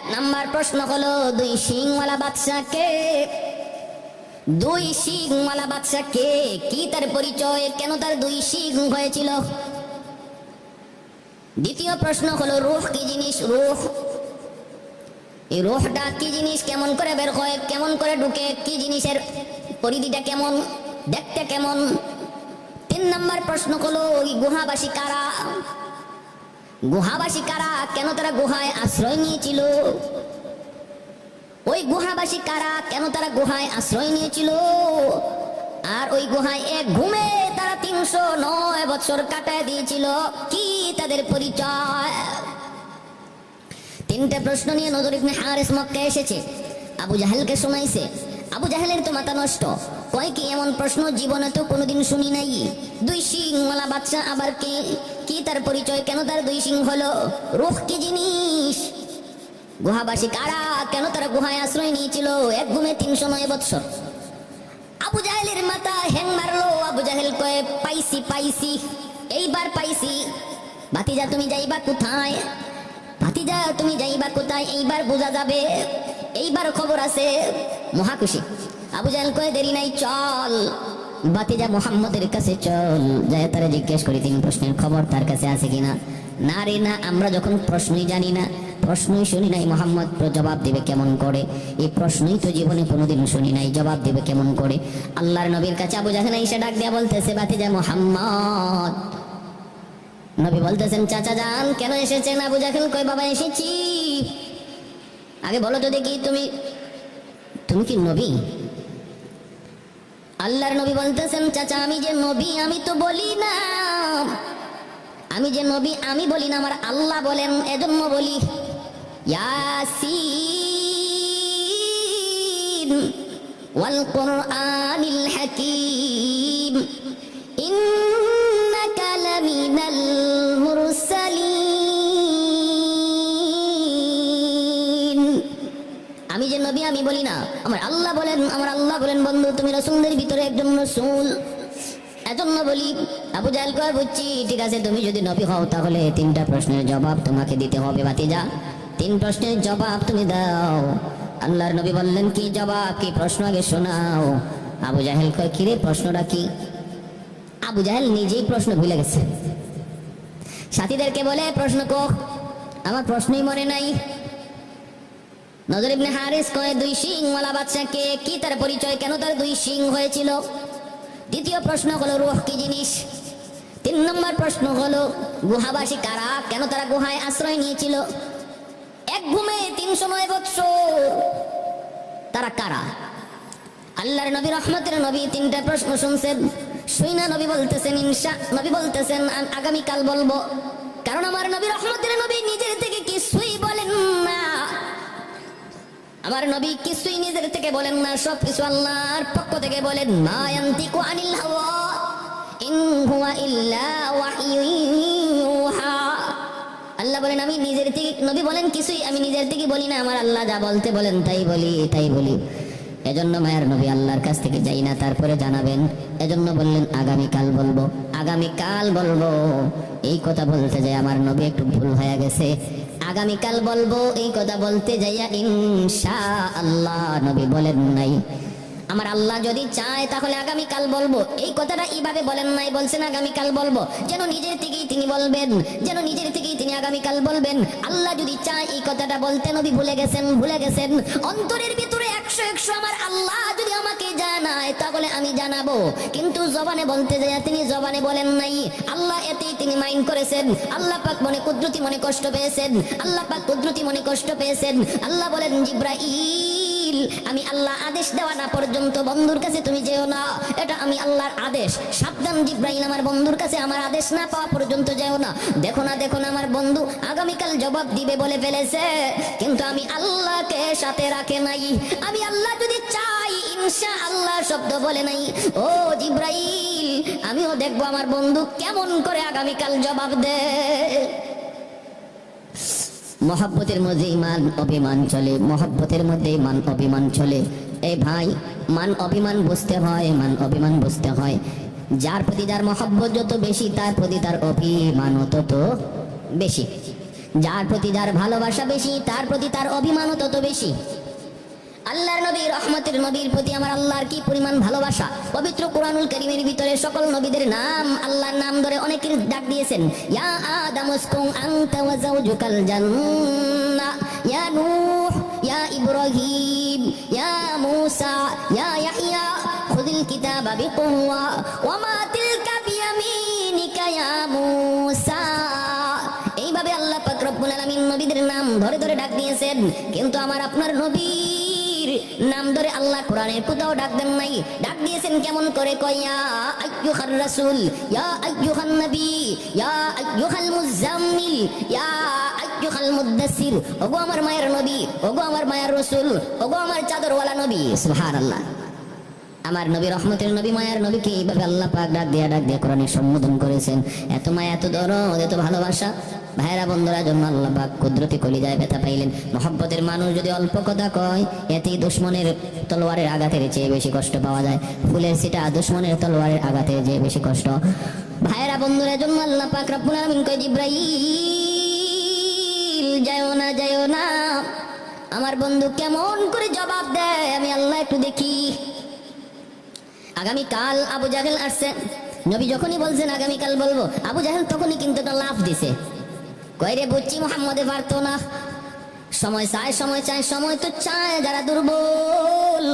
এক নাম্বার প্রশ্ন হলো, দুই সিংওয়ালা বাদশা কে? দুই সিংওয়ালা বাদশা কে? কি তার পরিচয়? কেন তার দুই সিং হয়েছিল? দ্বিতীয় প্রশ্ন হলো, রুহ কি জিনিস? রুহ। এই রুহটা কি জিনিস? কেমন করে বের হয়? কেমন করে ঢুকে? কি জিনিসের পরিধিটা কেমন? দেখতে কেমন? তিন নম্বর প্রশ্ন হলো, ওই গুহাবাসী কারা? গুহাবাসী কারা? কেন তারা গুহায় আশ্রয় নিয়েছিল? ওই গুহাবাসী কারা? কেন তারা গুহায় আশ্রয় নিয়েছিল? আর ওই গুহায় এক ঘুমে তারা তিনশো নয় বছর কাটায় দিয়েছিল। কি তাদের পরিচয়? তিনটে প্রশ্ন নিয়ে নজর ইবনে হারিস মক্কা এসেছে। আবু জাহেলকে শোনাইছে। আবু জাহেলের তো মাথা নষ্ট। কয় কি এমন প্রশ্ন জীবনে তো কোনোদিন শুনি নাই? দুই সিংওয়ালা বাচ্চা আবার কে? কি তার পরিচয়? কেন তার দুই সিং হলো? রুখ কি জিনিস? গুহাবাসী কারা? কেন তারা গুহায় আশ্রয় নিয়েছিল? এক ঘুমে তিনশো নয় বৎসর। আবু জাহেলের মাথা হ্যাং মারলো। আবু জাহেল কয়ে, পাইছি পাইছি। এইবার পাইছি। বাতিজা তুমি যাইবা কোথায়? ভাতিজা, তুমি যাইবা কোথায়? এইবার বোঝা যাবে। এইবার খবর আছে। মহাখুশি। আবু জাহেল কয়ে, দেরি নাই, চল। বাতিজা মোহাম্মদের কাছে চল। যায় তারা জিজ্ঞেস করি, তিন প্রশ্নের খবর তার কাছে আছে কিনা? না রে, না, আমরা যখন প্রশ্নই জানি না, প্রশ্নই শুনি নাই মোহাম্মদ জবাব দিবে কেমন করে? এই প্রশ্নই তো জীবনে কোনোদিন শুনি নাই, জবাব দিবে কেমন করে? আল্লাহর নবীর কাছে আবু জাহেল এসে ডাক দিয়া বলতেছে, বাতিজা মোহাম্মদ। নবী বলতেছেন, চাচা যান কেন এসেছেন? আবু জাহেল কই বাবা, এসেছি। আগে বলো তো দেখি, তুমি তুমি কি নবী? আল্লাহর নবী বলতেছেন, চাচা, আমি যে নবী, আমি তো বলি না। আমি যে নবী, আমি বলি না, আমার আল্লাহ বলেন, এজন্য বলি, ইয়াসিন ওয়াল কোরআনিল হাকীম। আমার আল্লাহ বলেন, আমার আল্লাহ বলেন, বন্ধু, তুমি রসুলদের ভিতরে একজন রসুল। এজন্য বলি, আবু জাহেল কয়, বুঝছি, ঠিক আছে, তুমি যদি নবী হও, তাহলে তিনটা প্রশ্নের জবাব তোমাকে দিতে হবে বাতিজা তিন প্রশ্নের জবাব তুমি দাও। আল্লাহর নবী বললেন, কি জবাব, কি প্রশ্ন, আগে শোনাও। আবু জাহেল কয়, কিরে, প্রশ্নটা কি? আবু জাহেল নিজেই প্রশ্ন ভুলে গেছে। সাথীদেরকে বলে, প্রশ্ন কো আমার প্রশ্নই মনে নাই। নজর ইবনে হারিস দুই বাচ্চাকে কি তার পরিচয়, কেন তার দুই সিং হয়েছিল? দ্বিতীয় প্রশ্ন হলো, রুহ কি জিনিস? তিন নম্বর প্রশ্ন হলো, গুহাবাসী কারা? কেন তারা গুহায় আশ্রয় নিয়েছিল? এক তিনশো নয় বৎসর, তারা কারা? আল্লাহর নবী, রহমতের নবী তিনটা প্রশ্ন শুনছেন। শুইনা নবী বলতেছেন, ইনশা, নবী বলতেছেন আগামীকাল বলব। কারণ আমার নবী, রহমতের নবী নিজের থেকে কিছুই আমার নবী কিছুই নিজের থেকে বলেন না সব কিছু আল্লাহর পক্ষ থেকে বলেন, মা ইয়ান্তিকু ইন আল্লাহ বলেন, আমি নিজের থেকে নবী বলেন, কিছুই আমি নিজের থেকে বলি না, আমার আল্লাহ যা বলতে বলেন, তাই বলি তাই বলি। এজন্য মায়ের নবী আল্লাহর কাছ থেকে যাই না, তারপরে জানাবেন। এজন্য বললেন, আগামীকাল বলব আগামীকাল বলব। এই কথা বলতে যাই আমার নবী একটু ভুল হয়ে গেছে। আগামীকাল বলব এই কথা বলতে যাইয়া ইনশা আল্লাহ নবী বলেন নাই। আমার আল্লাহ যদি চায়, তাহলে আগামীকাল বলব। এই কথাটা এইভাবে বলেন নাই, বলছেন আগামীকাল বলব। যেন নিজের থেকেই তিনি বলবেন, যেন নিজের থেকেই তিনি আগামীকাল বলবেন। আল্লাহ যদি চায়, এই কথাটা বলতে নবী ভুলে গেছেন ভুলে গেছেন। অন্তরের ভিতরে একশো একশো আমার আল্লাহ যদি আমাকে জানায়, তাহলে আমি জানাব। কিন্তু জবানে বলতে যায় তিনি জবানে বলেন নাই, আল্লাহ এতেই তিনি মাইন্ড করেছেন। আল্লাহ পাক মনে কুদরতি মনে কষ্ট পেয়েছেন। আল্লাহ পাক কুদরতি মনে কষ্ট পেয়েছেন। আল্লাহ বলেন জিব্রাইল আমি আল্লাহ আদেশ দেওয়া না পর্যন্ত বন্ধুর কাছে তুমি যেও না। এটা আমি আল্লাহর আদেশ। সাবধান জিব্রাইল, আমার বন্ধুর কাছে আমার আদেশ না পাওয়া পর্যন্ত যেও না। দেখো না দেখো না, আমার বন্ধু আগামীকাল জবাব দিবে বলে ফেলেছে। কিন্তু আমি আল্লাহকে সাথে রাখে নাই। আমি আল্লাহ যদি চাই ইনশা আল্লাহ শব্দ বলে নাই। ও জিব্রাইল, আমিও দেখব আমার বন্ধু কেমন করে আগামীকাল জবাব দেয়। মহাব্বতের মধ্যে ইমান অভিমান চলে। মহব্বতের মধ্যে ইমান অভিমান চলে। এই ভাই, মান, অভিমান বুঝতে হয়, মান, অভিমান বুঝতে হয়। যার প্রতি যার মহব্বত যত বেশি, তার প্রতি তার অভিমানও তত বেশি। যার প্রতি যার ভালোবাসা বেশি, তার প্রতি তার অভিমানও তত বেশি। আল্লাহর নবী, রহমতের নবীর প্রতি আমার আল্লাহর কি পরিমাণ ভালোবাসা? পবিত্র কোরআনুল করিমের ভিতরে সকল নবীদের নাম আল্লাহর নাম ধরে অনেকের ডাক দিয়েছেন। ইয়া আদম উসকুন আনতা ওয়া যাওজুকাল জান্নাহ ইয়া নূহ, ইয়া ইব্রাহিম, ইয়া মূসা, ইয়া ইয়াহইয়া, খুযিল কিতাবা বিকুওয়া ওয়া মা তিলকা বিয়ামিনিকা ইয়া মূসা। এইভাবে আল্লাহ পাক রব্বুল আলামিন নবীদের নাম ধরে ধরে ডাক দিয়েছেন। কিন্তু আমার আপনার নবীর নাম ধরে আল্লাহ কোরআনের কোথাও ডাক দেন নাই। ডাক দিয়েছেন কেমন করে রাসূল, ইয়া নবী, ইয়া মুজাম্মিল, ইয়া ওগো আমার মায়ের নবী, ওগো আমার মায়ের রাসূল, ওগো আমার চাদরওয়ালা নবী। সুবহানাল্লাহ। আমার নবী রহমতের নবী, মায়ার নবীকে এইভাবে আল্লাহ পাক ডাক দিয়া ডাক দিয়া কোরআনে সম্বোধন করেছেন। এত মায়া, এত দরদ, এত ভালোবাসা। ভাইরা বন্ধুরা, জন্য আল্লাহ পাক কুদরতি কলিজায় ব্যথা পাইলেন। মহব্বতের মানুষ যদি অল্প কথা কয়, এতেই দুশ্মনের তলোয়ারের আঘাতের চেয়ে বেশি কষ্ট পাওয়া যায়। ফুলের সিটা দুশ্মনের তলোয়ারের আঘাতের চেয়ে বেশি কষ্ট। ভাইরা বন্ধুরা, জন্য আল্লাহ পাক রব্বুল আলামিন কয়, জিব্রাইল, যায়ও না যায়ও না। আমার বন্ধু কেমন করে জবাব দেয়, আমি আল্লাহ একটু দেখি। আগামীকাল আবু জাহেল আসছে। নবী যখনই বলছেন, আগামীকাল বলব। আবু জাহেল তখনই কিন্তু একটা লাভ দিছে। কয়রে বুঝছি মোহাম্মদে, পারতো না। সময় চায় সময় চায়, সময় তো চায়, যারা দুর্বল।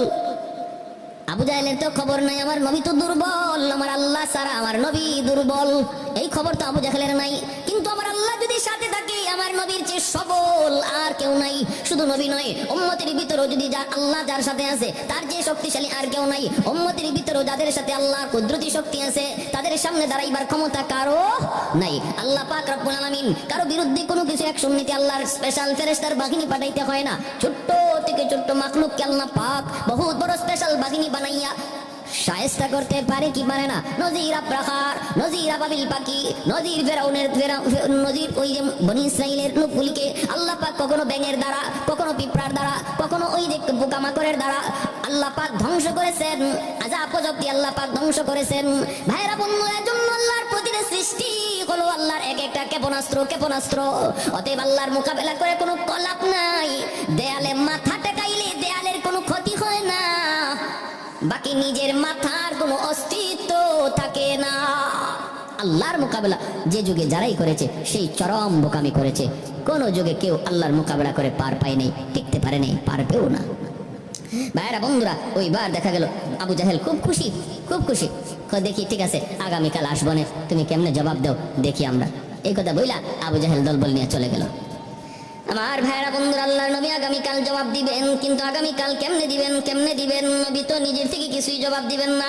আবু জাহেলের তো খবর নাই, আমার নবী তো দুর্বল। আমার আল্লাহ সারা আমার নবী দুর্বল। এই খবর তো আবু জাহেলের নাই। কিন্তু আমার আল্লাহ যদি সাথে থাকে, আমার নবীর চেয়ে সবল আর কেউ নাই। শুধু নবী নয়, উম্মতের ভিতরেও যদি যার আল্লাহ যার সাথে আছে, তার যে শক্তিশালী আর কেউ নাই। উম্মতের ভিতরেও যাদের সাথে আল্লাহর কুদরতি শক্তি আছে, তাদের সামনে দাঁড়াইবার ক্ষমতা কারও নাই। আল্লাহ পাক রব্বুল আলামিন কারও বিরুদ্ধে কোনো কিছু অ্যাকশন নিতে আল্লাহর স্পেশাল ফেরেশতার বাহিনী পাঠাইতে হয় না। ছোট্ট থেকে ছোট্ট মাখলুককে আল্লাহ পাক বহুত বড় স্পেশাল বাহিনী বানাইয়া শায়েস্তা করতে পারে কি পারে না? নজির আপ্রাহার নজির আবাবিল পাখি নজির ফেরাউনের ফেরা- নজির ওই যে বনি ইসরাইলের লোকগুলিকে আল্লাহ পাক কখনো ব্যাঙের দ্বারা, কখনো পিঁপড়ার দ্বারা, কখনো ওই যে পোকামাকড়ের দ্বারা আল্লাহ পাক ধ্বংস করেছেন। আজাব গজবটি আল্লাহ পাক ধ্বংস করেছেন। ভাইরা বন্ধুরা জন্য আল্লাহর প্রতিটা সৃষ্টি হলো আল্লাহর এক একটা ক্ষেপণাস্ত্র ক্ষেপণাস্ত্র। অতএব আল্লাহর মোকাবেলা করে কোনো কলাপ নাই। দেয়ালে মাথা টেকাইলে দেয়ালের কোনো ক্ষতি হয় না বাকি নিজের মাথার কোনো অস্তিত্ব থাকে না। আল্লাহর মোকাবেলা যে যুগে যারাই করেছে, সেই চরম বোকামি করেছে। কোন যুগে কেউ আল্লাহর মোকাবেলা করে পার পায় নাই টিকতে পারে নাই পারবেও না। ভাইরা বন্ধুরা ওইবার দেখা গেল। আবু জাহেল খুব খুশি খুব খুশি। দেখি, ঠিক আছে, আগামীকাল আসব নে। তুমি কেমনে জবাব দাও, দেখি আমরা। এই কথা বইলা আবু জাহেল দলবল নিয়ে চলে গেল। আমার ভাইরা বন্ধুরা, আল্লাহর নবী আগামীকাল জবাব দিবেন, কিন্তু আগামীকাল কেমনে দিবেন কেমনে দিবেন? নবী তো নিজের থেকে কিছুই জবাব দিবেন না।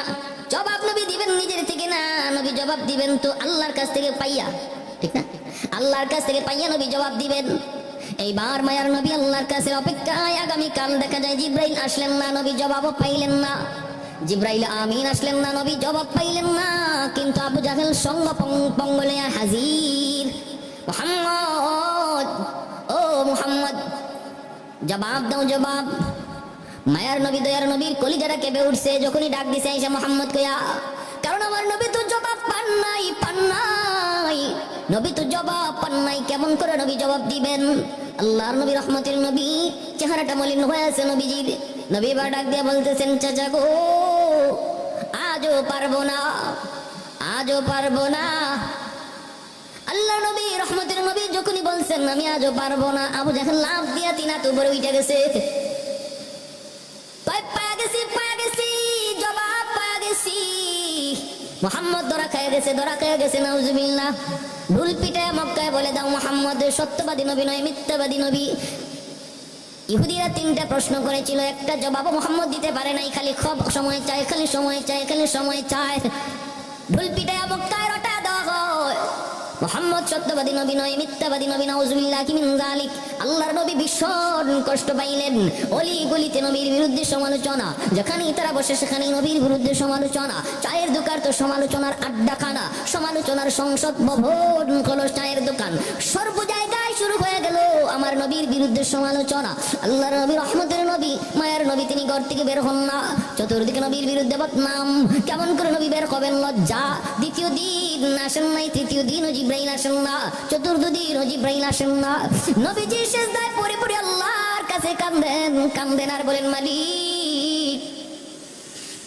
জবাব নবী দিবেন নিজের থেকে না, নবী জবাব দিবেন তো আল্লাহর কাছ থেকে পাইয়া। ঠিক না? আল্লাহর কাছ থেকে পাইয়া নবী জবাব দিবেন। এইবার মায়ার নবী আল্লাহর কাছে অপেক্ষায় আগামীকাল দেখা যায় জিব্রাইল আসলেন না, নবী জবাবও পাইলেন না। জিব্রাইল আমিন আসলেন না, নবী জবাব পাইলেন না, কিন্তু আবু জাহেল সঙ্গ পঙ্গলে হাজির। মুহাম্মদ জবাব দাও, জবাব। মায়ার নবী, দয়ার নবীর কলিজারা কেঁপে উঠছে, যখনই ডাক দিছে এসে মোহাম্মদ কয়া কারণ আমার নবী তো জবাব পান নাই পান নাই। নবী তো জবাব পান নাই, কেমন করে নবী জবাব দিবেন? আল্লাহর নবী, রহমতের নবী, চেহারাটা মলিন হয়ে আছে নবীজির। নবী এবার ডাক দিয়ে বলতেছেন চাচা গো, আজও পারব না, আজও পারব না। আল্লাহ নবী, রহমতের নবী যখনই বলছেন, আমি আজও পারব না। আবু জাহেল লাভ দিয়া তিনা তো উপরে উঠে গেছে। মোহাম্মদ সত্যবাদী নবী নয় নবী। তিনটা প্রশ্ন করেছিল, একটা দিতে পারে নাই, খালি সময় চায়, খালি সময় চায়, খালি সময় চায়। মক্কায় মোহাম্মদ সত্যবাদী নবী নয়, মিথ্যাবাদী নবী নাউজুবিল্লাহ কি মিন যালিক। আল্লাহর নবী ভীষণ কষ্ট পাইলেন। অলি গলিতে নবীর বিরুদ্ধে সমালোচনা, যেখানেই তারা বসে সেখানেই নবীর বিরুদ্ধে সমালোচনা। চায়ের দোকান তো সমালোচনার আড্ডাখানা, সমালোচনার সংসদ ভবন হলো চায়ের দোকান। সর্ব জায়গায় শুরু হয়ে গেল আমার নবীর বিরুদ্ধে সমালোচনা। আল্লাহর নবী, রহমতের নবী নবী তিনি ঘর থেকে বের হন না। চতুর্দিকে নবীর বিরুদ্ধে বদনাম। কেমন করে নবী বের হবেন লজ্জা? দ্বিতীয় দিন আসেন নাই, তৃতীয় দিন জিব্রাইল আসেন না। চতুর্থ দিন জিব্রাইল আসেন না। নবীজি শেষ দায় পরে পরে আল্লাহর কাছে কান্দেন। কান্দেন আর বলেন, মালিক,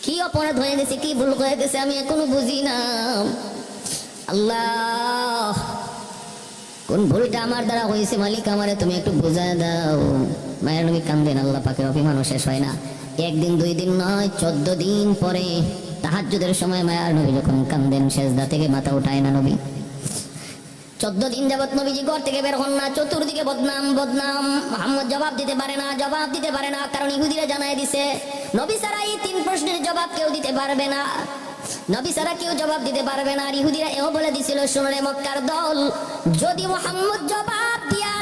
কি অপরাধ হয়ে গেছে, কি ভুল হয়ে গেছে, আমি এখনও বুঝি না। আল্লাহ, কোন ভুলটা আমার দ্বারা হয়েছে, মালিক, আমারে তুমি একটু বুঝায় দাও। মায়ের নবী কান্দেন, আল্লাহ পাকের অভিমানও শেষ হয় না। একদিন, দুই দিন নয়, চোদ্দ দিন পরে তাহাজ্জুদের সময় মায়ার নবী যখন কান্দেন শেষদা থেকে মাথা উঠায় না নবী। চোদ্দ দিন যাবত নবীজি ঘর থেকে বের হন না, চতুর্দিকে বদনাম বদনাম। মোহাম্মদ জবাব দিতে পারে না, জবাব দিতে পারে না, কারণ ইহুদিরা জানাই দিছে, নবী সারা এই তিন প্রশ্নের জবাব কেউ দিতে পারবে না। নবী সারা কেউ জবাব দিতে পারবে না, আর ইহুদিরা এও বলে দিছিল শুনলে মক্কার দল, যদি মোহাম্মদ জবাব দেয়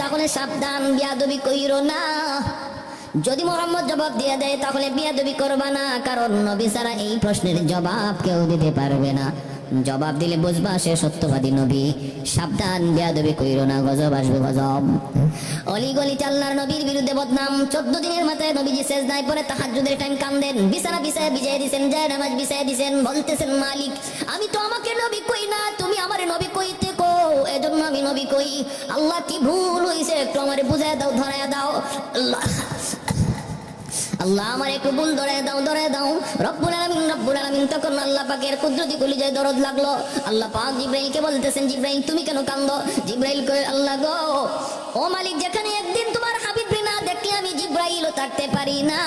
তাহলে সাবধান, বিয়াদবি কইরো না। যদি মোহাম্মদ জবাব দিয়ে দেয়, তাহলে বিয়াদবি করবা না, কারণ নবী সারা এই প্রশ্নের জবাব কেউ দিতে পারবে না। জবাব দিলে বুঝবা সে সত্যবাদী নবী। সাবধান, বেয়াদবি কইর না, গজব আসবে, গজব। অলি গলি চাল্লার নবীর বিরুদ্ধে বদনাম। চোদ্দ দিনের মাথায় নবীজি শেষ নাই পরে তাহাজ্জুদের টাইম কান্দেন। বিছানা বিছায় বিজয় দিছেন জয় নামাজ বিছায় দিছেন, বলতেছেন মালিক, আমি তো আমাকে নবী কই আল্লাহ কি ভুল হইছে? একটু আমার বুঝায় দাও, ধরায় দাও। আল্লাহ। আল্লাহ আমার একটু ভুল ধরে দাও ধরে দাও। রব্বুল আলামিন রব্বুল আলামিন, তখন আল্লাহ পাকের কুদরতি কলিজায় দরদ লাগল। আল্লাহ পাক জিব্রাইলকে বলতেছেন, জিব্রাইল, তুমি কেন কান্দো? জিব্রাইল কই আল্লাহ গো, ও মালিক, যেখানে আমি থাকতে পারি না।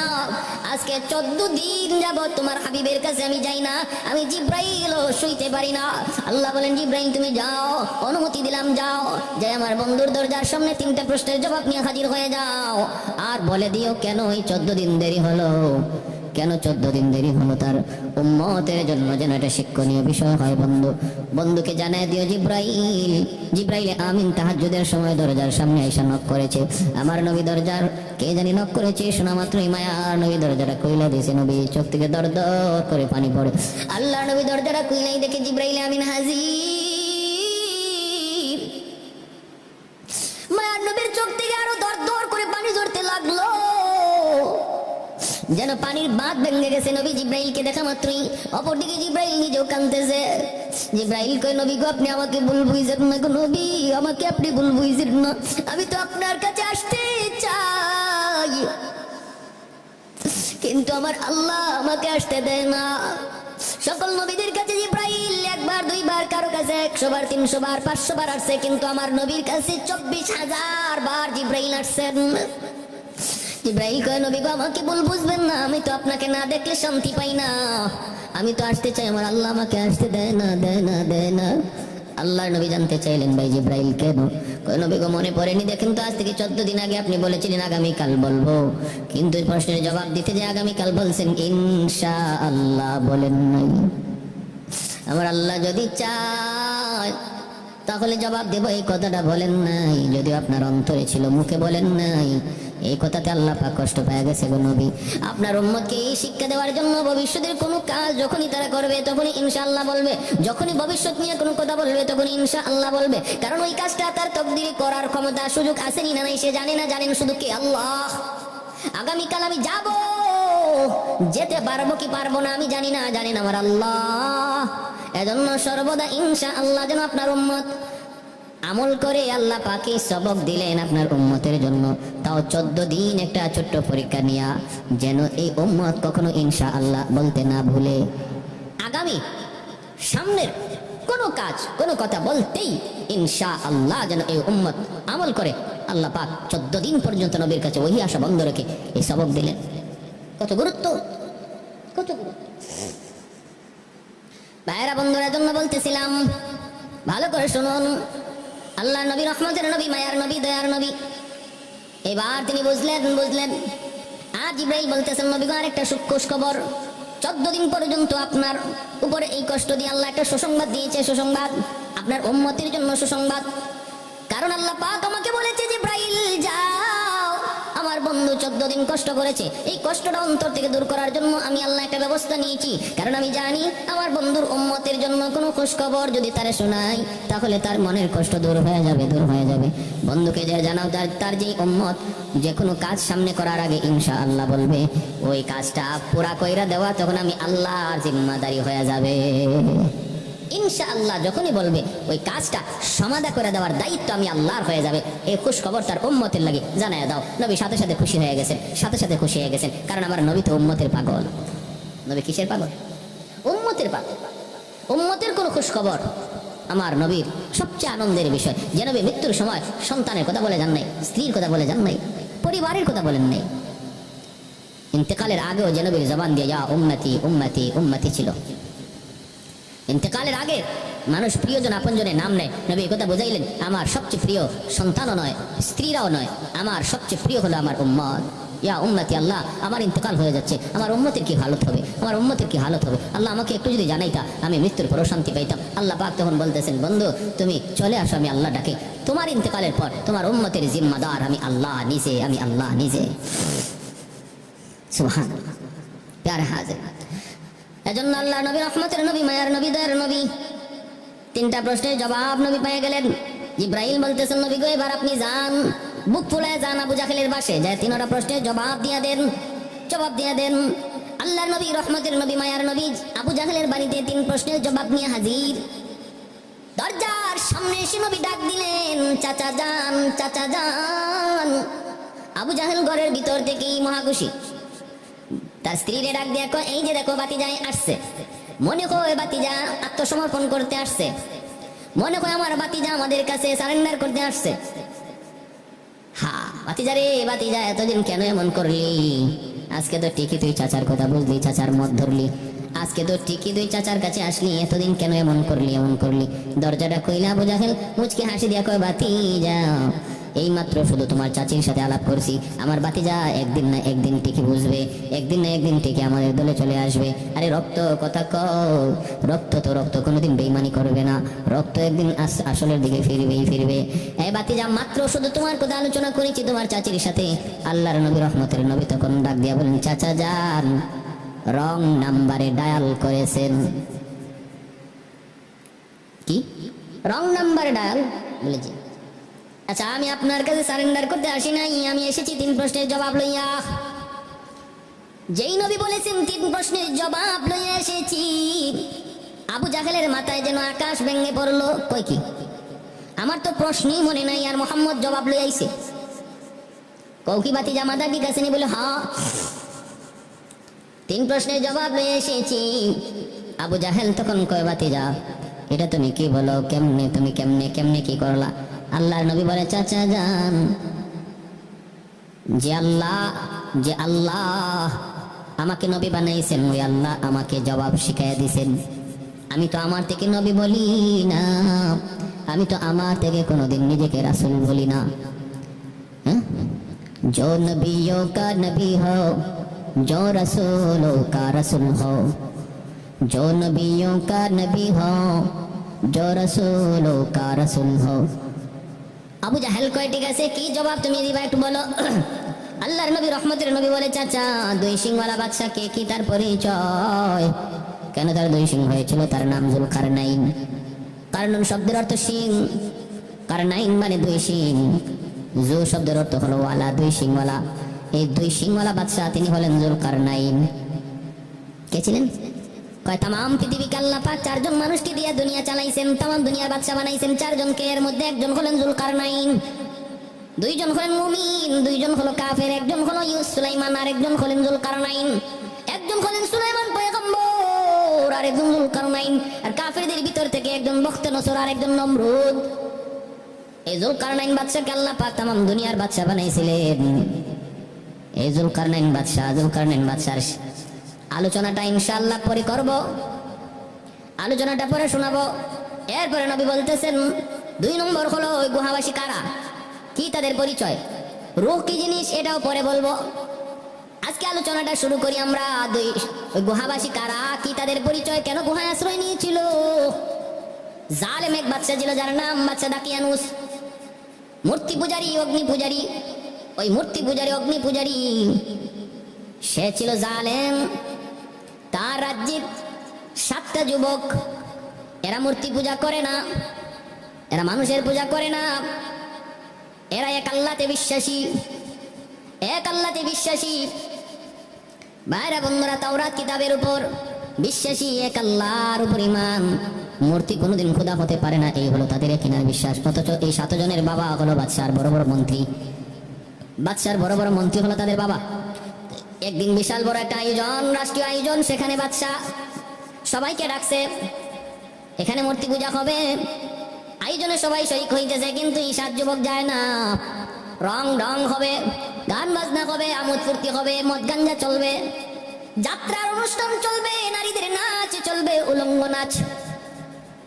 আজকে চোদ্দ দিন যাব তোমার হাবিবের কাছে আমি যাই না। আমি জিব্রাইলও শুইতে পারি না। আল্লাহ বলেন, জিব্রাইল, তুমি যাও। অনুমতি দিলাম, যাও। যে আমার বন্ধুর দরজার সামনে তিনটা প্রশ্নের জবাব নিয়ে হাজির হয়ে যাও। আর বলে দিও কেন এই চোদ্দ দিন দেরি হলো? কেন চোদ্দ দিন দেরি হলো তার? উম্মতের জন্য যেন এটা শিক্ষণীয় বিষয় হয় বন্ধু। বন্ধুকে জানায় দিও জিব্রাইল। জিব্রাইল আমিন তাহাজ্জুদের সময় দরজার সামনে এসে নক করেছে। আমার নবী দরজার, কে জানি নক করেছে, শোনা মাত্রই মায়া। নবী দরজাটা কইলা দিয়েছে নবী। চোখ থেকে দর করে পানি পড়ে। আল্লাহ নবী দরজাটা কইলাই দেখে জিব্রাইল আমিন হাজির। যেন পানির বাঁধ ভেঙে গেছে নবী জিব্রাইলকে দেখা মাত্রই। অপরদিকে জিব্রাইল নিজেও কানতেছে জিব্রাইল কই নবী গো, আপনি আমাকে ভুল বুঝেন না গো নবী, আমাকে আপনি ভুল বুঝেন না। আমি তো আপনার কাছে আসতে চাই। কিন্তু আমার আল্লাহ আমাকে আসতে দেয় না। সকল নবীদের কাছে জিব্রাইল একবার, দুইবার, কারও কাছে একশো বার, তিনশো বার, পাঁচশো বার আসছে, কিন্তু আমার নবীর কাছে চব্বিশ হাজার বার জিব্রাইল আসছেন। ইব্রাহিম কয়, নবী গো, আমাকে ভুল বুঝবেন না, আমি তো আপনাকে না দেখলে শান্তি পাই না। আমি তো আসতে চাই, আমার আল্লাহ আমাকে আসতে দেয় না দেয় না দেয় না। আল্লাহর নবী জানতে চাইলেন, ভাই জিব্রাইল কেন কয়, নবী গো, মনে পড়েনি? দেখেন তো, আজ থেকে চোদ্দ দিন আগে আপনি বলেছিলেন, আগামীকাল বলব। কিন্তু প্রশ্নের জবাব দিতে যে আগামীকাল বলছেন ইনশা আল্লাহ বলেন নাই। আমার আল্লাহ যদি চায়, তাহলে জবাব দেব, এই কথাটা বলেন নাই। যদি আপনার অন্তরে ছিল, মুখে বলেন নাই। এই কথাতে আল্লাহ পাক কষ্ট পেয়ে গেছে গো নবী। আপনার উম্মতকে এই শিক্ষা দেওয়ার জন্য ভবিষ্যতের কোনো কাজ যখনই তারা করবে, তখনই ইনশাআল্লাহ বলবে। যখনই ভবিষ্যৎ নিয়ে কোনো কথা বলবে, তখনই ইনশাআল্লাহ বলবে। কারণ ওই কাজটা তার তকদিরে করার ক্ষমতা, সুযোগ আছে আসেনি না, নাই, সে জানে না, জানেন শুধু কি? আল্লাহ। আগামীকাল আমি যাব। যেতে পারব কি পারব না, আমি জানি না, জানেন আমার আল্লাহ। এজন্য সর্বদা ইনশা আল্লাহ যেন আপনার উম্মত আমল করে আল্লাহ পাকে সবক দিলেন আপনার উম্মতের জন্য। তাও চোদ্দ দিন একটা ছোট্ট পরীক্ষা নিয়া, যেন এই উম্মত কখনো ইনশা আল্লাহ বলতে না ভুলে। আগামী, সামনের কোনো কাজ, কোনো কথা বলতেই ইনশা আল্লাহ যেন এই উম্মত আমল করে। আল্লাহ পাক চোদ্দ দিন পর্যন্ত নবীর কাছে ওই আসা বন্ধ রেখে এই সবক দিলেন। কত গুরুত্ব কত গুরুত্ব। ভাইয়েরা, বন্ধুরা জন্য বলতেছিলাম, ভালো করে শুনুন। আল্লাহ নবী, রহমতের নবী, মায়ার নবী, দয়ার নবী। এবার তিনি বুঝলেন বুঝলেন। আজ ইব্রাহিম বলতেছেন নবী একটা সুখোষ খবর। চোদ্দ দিন পর্যন্ত আপনার উপরে এই কষ্ট দিয়ে আল্লাহ একটা সুসংবাদ দিয়েছে, সুসংবাদ। আপনার উন্মতির জন্য সুসংবাদ। কারণ আল্লাহ পাক আমাকে বলেছে যে ব্রাইল যাও আমার বন্ধু চোদ্দ দিন কষ্ট করেছে। এই কষ্টটা অন্তর থেকে দূর করার জন্য আমি আল্লাহ একটা ব্যবস্থা নিয়েছি। কারণ আমি জানি আমার বন্ধুর উম্মতের জন্য কোনো খোঁজখবর যদি তারা শোনাই, তাহলে তার মনের কষ্ট দূর হয়ে যাবে, দূর হয়ে যাবে। বন্ধুকে যে জানাও তার তার যে উম্মত, যে কোনো কাজ সামনে করার আগে ইনশা আল্লাহ বলবে, ওই কাজটা পুরা কইরা দেওয়া, তখন আমি আল্লাহর জিম্মাদারি হয়ে যাবে। ইনশা আল্লাহ যখনই বলবে, ওই কাজটা সমাধা করে দেওয়ার দায়িত্ব আমি আল্লাহর হয়ে যাবে। এই খুশ খবর তার উম্মতের লাগে জানায় দাও। নবী সাথে সাথে খুশি হয়ে গেছেন, সাথে সাথে খুশি হয়ে গেছেন। কারণ আমার নবী তো উম্মতের পাগল। নবী কিসের পাগল? উম্মতের পাগল। উম্মতের কোনো খুশ খবর আমার নবীর সবচেয়ে আনন্দের বিষয়। যে নবী মৃত্যুর সময় সন্তানের কথা বলে যান নাই, স্ত্রীর কথা বলে যান নাই, পরিবারের কথা বলেন নাই। ইন্তেকালের আগেও যে নবীর জবান দিয়ে যা উন্নতি উন্নতি উন্নতি ছিল। ইন্তেকালের আগে মানুষ প্রিয়জন আপনজনের নাম নেয়। নবী এই কথা বোঝাইলেন, আমার সবচেয়ে প্রিয় সন্তানও নয়, স্ত্রীরাও নয়, আমার সবচেয়ে প্রিয় হলো আমার উম্মত। ইয়া উম্মতি আল্লাহ, আমার ইন্তেকাল হয়ে যাচ্ছে, আমার উম্মতের কি হালত হবে? আমার উম্মতের কি হালত হবে? আল্লাহ আমাকে একটু যদি জানাইতা, আমি মৃত্যুর পরও শান্তি পাইতাম। আল্লাহ পাক তখন বলতেছেন, বন্ধু, তুমি চলে আসো, আমি আল্লাহ ডাকে। তোমার ইন্তেকালের পর তোমার উম্মতের জিম্মাদার আমি আল্লাহ নিজে, আমি আল্লাহ নিজে। প্যার হাজির এজন্য আল্লাহ নবী, রহমতের নবী, মায়ার নবী, দয়ের নবী। তিনটা প্রশ্নের জবাব নবী পেয়ে গেলেন। ইব্রাহিম বলতেছেন, নবী গো, এবার আপনি যান। বুক ফুলে যান আবু জাহেলের বাসে যায় তিনটা প্রশ্নের জবাব দিয়ে দেন। জবাব দিয়ে দেন আল্লাহ নবী, রহমতের নবী, মায়ার নবী, আবু জাহেলের বাড়িতে তিন প্রশ্নের জবাব নিয়ে হাজির। দরজার সামনে এসে নবী ডাক দিলেন, চাচা যান চাচা যান। আবু জাহেল ঘরের ভিতর থেকেই মহাখুশি। তার স্ত্রীরে ডাক দিয়ে কয়, এই যে দেখো বাতিজায় আসছে। মনে কয় বাতিজা আত্মসমর্পণ করতে আসছে। মনে কয় আমার বাতিজা আমাদের কাছে সারেন্ডার করতে আসছে। হা বাতিজা রে বাতিজা এতদিন কেন এমন করলি? আজকে তো ঠিকই তুই চাচার কথা বুঝলি চাচার মত ধরলি। আজকে তো ঠিকই তুই চাচার কাছে আসলি এতদিন কেন এমন করলি এমন করলি? দরজাটা কইলা আবু জাহেল মুচকে হাসি দিয়া কয় বাতি যাও এই মাত্র শুধু তোমার চাচির সাথে আলাপ করছি। আমার বাতিজা একদিন না একদিন ঠিকই বুঝবে। একদিন না একদিন ঠিকই আমাদের দলে চলে আসবে। আরে রক্ত, কথা কও। রক্ত তো রক্ত, কোনোদিন বেইমানি করবে না। রক্ত একদিন আসলের দিকে ফিরবেই ফিরবে। এই বাতিজা মাত্র শুধু তোমার কথা আলোচনা করেছি তোমার চাচির সাথে। আল্লাহর নবী, রহমতের নবী তখন ডাক দিয়া বলেন চাচা যান। রং নাম্বারে ডায়াল করেছেন। কি? রং নাম্বারে ডায়াল? বলেছি। আচ্ছা আমি আপনার কাছে সারেন্ডার করতে আসি নাই, আমি এসেছি তিন প্রশ্নের জবাব লইয়া। যেই নবী বলেছেন, তিন প্রশ্নের জবাব লইয়া এসেছি। আবু জাহেলের মাথায় যেন আকাশ ভেঙে পড়ল, কই কি? আমার তো প্রশ্নই মনে নাই, আর মোহাম্মদ জবাব লই আইছে। কৌকি বাতি জামাতা ঠিক আছে নি? বলে হ্যাঁ। তিন প্রশ্নের জবাব লয়ে এসেছি। আবু জাহেল তখন কয়, বাতি যা, এটা তুমি কি বলো, কেমনে, তুমি কেমনে কেমনে কি করলা? আল্লাহর নবী বলে চাচা যান যে আল্লাহ যে আল্লাহ আমাকে নবী বানাইছেন ওই আল্লাহ আমাকে জবাব শিখাইয়া দিছেন আমি তো আমার থেকে নবী বলি না আমি তো আমার থেকে কোনোদিন নিজেকে রাসূল বলি না হ্যাঁ जो नबियों का नबी हो जो रसूलों का रसूल हो जो नबियों का नबी हो जो रसूलों का रसूल हो আবু জাহেল কয়, ঠিক আছে, কি জবাব তুমি দিবা একটু বলো? আল্লাহর নবী রহমতের নবী বলে, চাচা, দুই সিংওয়ালা বাদশা কে কি তার পরিচয়? কেন তার দুই সিং হয়েছিল? তার নাম জুলকার নাইন কারণ শব্দের অর্থ সিং। কারনাইন মানে দুই সিং। জু শব্দের অর্থ হলো ওয়ালা, দুই সিংওয়ালা। এই দুই সিংওয়ালা বাদশাহ তিনি হলেন জুলকার নাইন কে ছিলেন? কয় তাম পৃথিবীকে আল্লাহ পাক চারজন মানুষকে দিয়ে দুনিয়া চালাইছেন তাম দুনিয়ার বাদশা বানাইছেন, চারজনকে এর মধ্যে একজন হলেন জুলকার নাইন দুইজন হলেন মুমিন, দুইজন হলো কাফের, একজন হলো ইউস সুলাইমান আর একজন হলেন জুলকার নাইন একজন হলেন সুলাইমান পয়গম্বর আর একজন জুলকার নাইন আর কাফেরদের ভিতর থেকে একজন বখতে নসর আর একজন নমরুদ। এই জুলকারনাইন বাদশাকে আল্লাহ পাক তাম দুনিয়ার বাদশা বানাইছিলেন। এই জুলকারনাইন বাদশা, জুলকারনাইন বাদশার আলোচনাটা ইনশাল্লাহ পরে করব। আলোচনাটা পরে শোনাবো। এরপরে নবী বলতেছেন, দুই নম্বর হলো ওই গুহাবাসী কারা? কি তাদের পরিচয়? রূহ কি জিনিস? এটাও পরে বলব। আজকে আলোচনাটা শুরু করি আমরা, দুই ওই গুহাবাসী কারা? কি তাদের পরিচয়? কেন গুহায় আশ্রয় নিয়েছিল? জালেম এক বাচ্চা ছিল, যার নাম বাচ্চা দাকিয়ানুস। মূর্তি পূজারী, অগ্নি পূজারী। ওই মূর্তি পূজারী, অগ্নি পূজারী। সে ছিল জালেম। তার রাজ্যের সাতটা যুবক, এরা মূর্তি পূজা করে না, এরা মানুষের পূজা করে না। এরা এক আল্লাতে বিশ্বাসী, এক আল্লাতে বিশ্বাসী। ভাইরা বন্ধুরা, তাওরাত কিতাবের উপর বিশ্বাসী এক আল্লাহর উপর ইমান মূর্তি কোনোদিন খোদা হতে পারে না, এই হলো তাদের কিনার বিশ্বাস। অথচ এই সাতজনের বাবা হলো বাদশার বড় বড় মন্ত্রী। বাদশার বড় বড় মন্ত্রী হলো তাদের বাবা। একদিন বিশাল বড় একটা আয়োজন, রাষ্ট্রীয় আয়োজন, সেখানে বাদশা সবাইকে ডাকছে। এখানে মূর্তি পূজা হবে। আয়োজনে সবাই শরিক হইতেছে, কিন্তু সাত যুবক যায় না। রং ঢং হবে, গান বাজনা হবে, আমোদ ফুর্তি হবে, মদ গাঞ্জা চলবে। যাত্রার অনুষ্ঠান চলবে, নারীদের নাচ চলবে, উলঙ্গ নাচ।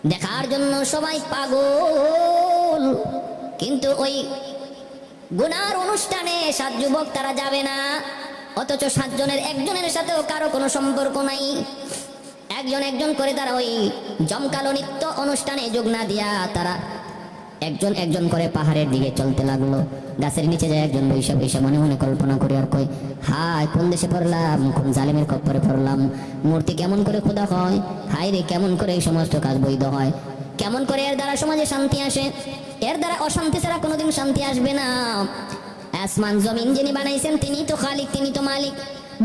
দেখার জন্য সবাই পাগল। কিন্তু ওই গুনার অনুষ্ঠানে সাত যুবক, তারা যাবে না। অথচ সাতজনের একজনের সাথেও কারও কোনো সম্পর্ক নাই। একজন একজন করে তারা ওই জমকালো নিত্য অনুষ্ঠানে যোগ না দিয়া তারা একজন একজন করে পাহাড়ের দিকে চলতে লাগল। গাছের নিচে যায় একজন বৈশা বৈশা মনে মনে কল্পনা করে আর কই, হায়, কোন দেশে পড়লাম, কোন জালিমের কপ্পরে পড়লাম, মূর্তি কেমন করে খোদা হয়, হায় রে, কেমন করে এই সমস্ত কাজ বৈধ হয়। কেমন করে এর দ্বারা সমাজে শান্তি আসে, এর দ্বারা অশান্তি ছাড়া কোনোদিন শান্তি আসবে না। আসমান জমিন যিনি বানাইছেন তিনি তো খালিক তিনি তো মালিক।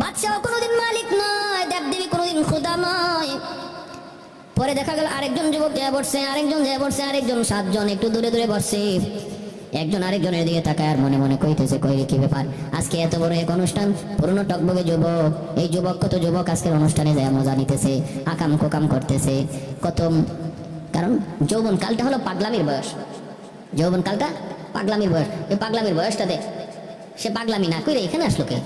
বাদশাহ কোনোদিন মালিক নয়, দেবদেবী কোনোদিন খোদা নয়। পরে দেখা গেল, আরেকজন যুবক যায় বসছে, আরেকজন যায় বসছে, আরেকজন সাতজন একটু দূরে দূরে বসছে। একজন আরেকজনের দিকে তাকায় আর মনে মনে কইতেছে, কই কি ব্যাপার? আজকে এত বড় এক অনুষ্ঠান, পুরনো টকবগে যুবক, এই যুবক কত যুবক আজকের অনুষ্ঠানে যায় মজা নিতেছে, আকাম কোকাম করতেছে। কত, কারণ যৌবন কালটা হলো পাগলামির বয়স। যৌবন কালটা পাগলামির বয়স। এই পাগলামির বয়সটাতে সে পাগলামি না কইরে এখানে আসলো কে?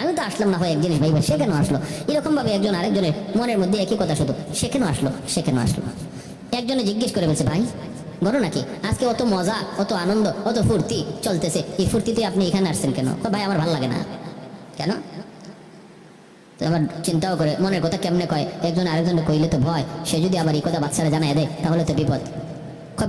আমি তো আসলাম না হয় এক জিনিস ভাইবা, সে কেন আসলো? এরকম ভাবে একজন আরেকজনের মনের মধ্যে একই কথা শুধু, সে কেন আসলো? সে কেন আসলো? একজনে জিজ্ঞেস করে বলছে, ভাই, বলো নাকি, আজকে অত মজা, অত আনন্দ, অত ফুর্তি চলতেছে, এই ফুর্তিতে আপনি এখানে আসছেন কেন? ভাই, আমার ভালো লাগে না। কেন? তো আবার চিন্তাও করে, মনের কথা কেমনে কয়? একজন আরেকজন কইলে তো ভয়, সে যদি আবার এই কথা বাচ্চারা জানায় দেয়, তাহলে তো বিপদ।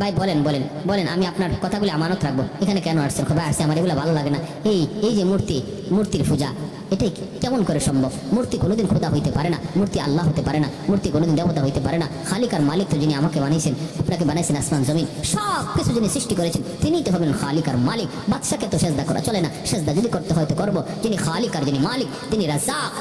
ভাই বলেন বলেন বলেন, আমি আপনার কথাগুলি আমানত রাখব। এখানে কেন আসছেন? ভাই আসছে, আমার এগুলো ভালো লাগে না। এই এই যে মূর্তি, মূর্তির পূজা, এটাই কেমন করে সম্ভব? মূর্তি কোনোদিন খোদা হইতে পারে না, মূর্তি আল্লাহ হতে পারে না, মূর্তি কোনোদিন দেবতা হইতে পারে না। খালিকার মালিক তো যিনি আমাকে বানিয়েছেন, আপনাকে বানাইছেন আসমান, জমিন সব কিছু যিনি সৃষ্টি করেছেন, তিনিই তো হবেন খালিকার মালিক। বাদশাকে তো সেজদা করা চলে না। সেজদা যদি করতে হয় তো করব। যিনি খালিকার, যিনি মালিক, তিনি রাজাক